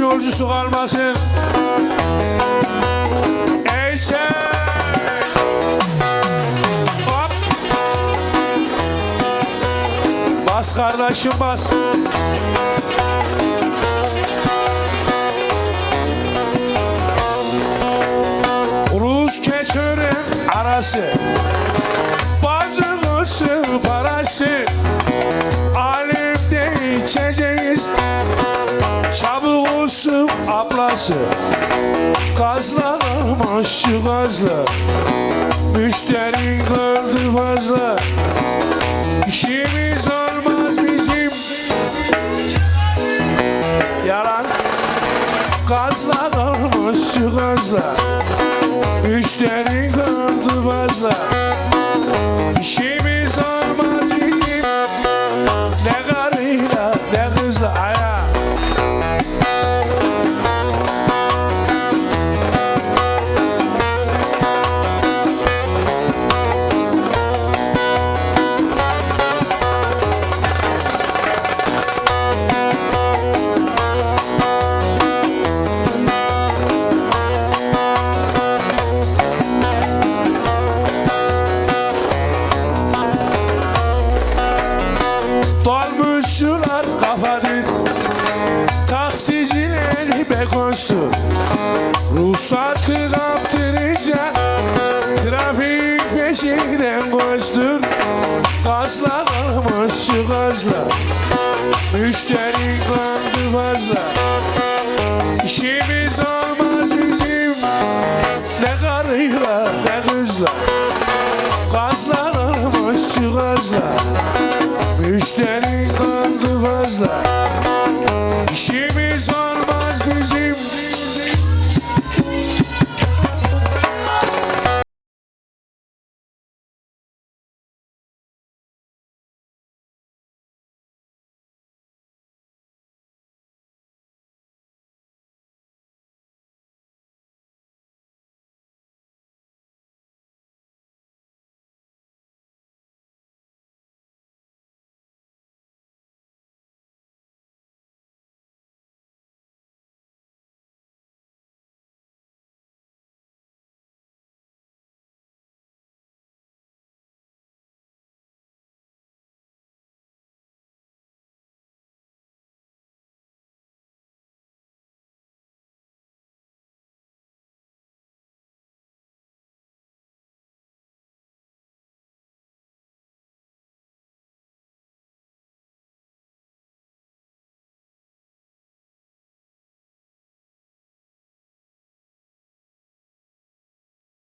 yolcusu kalmasın. Ey sen! Hop! Bas kardeşim bas. Rus keçörün arası Olsun ablası. Gazla ama şu gazla Müşteri gördü fazla. İşimiz olmaz bizim. Yalan. Gazla kalmış şu Be koştu Ruhsatı kaptırınca Trafik peşinden koştur Gazla kalmış şu gazla Müşteri kaldı fazla. İşimiz olmaz bizim. Ne karıyla ne kızla. Gazla kalmış şu gazla Müşteri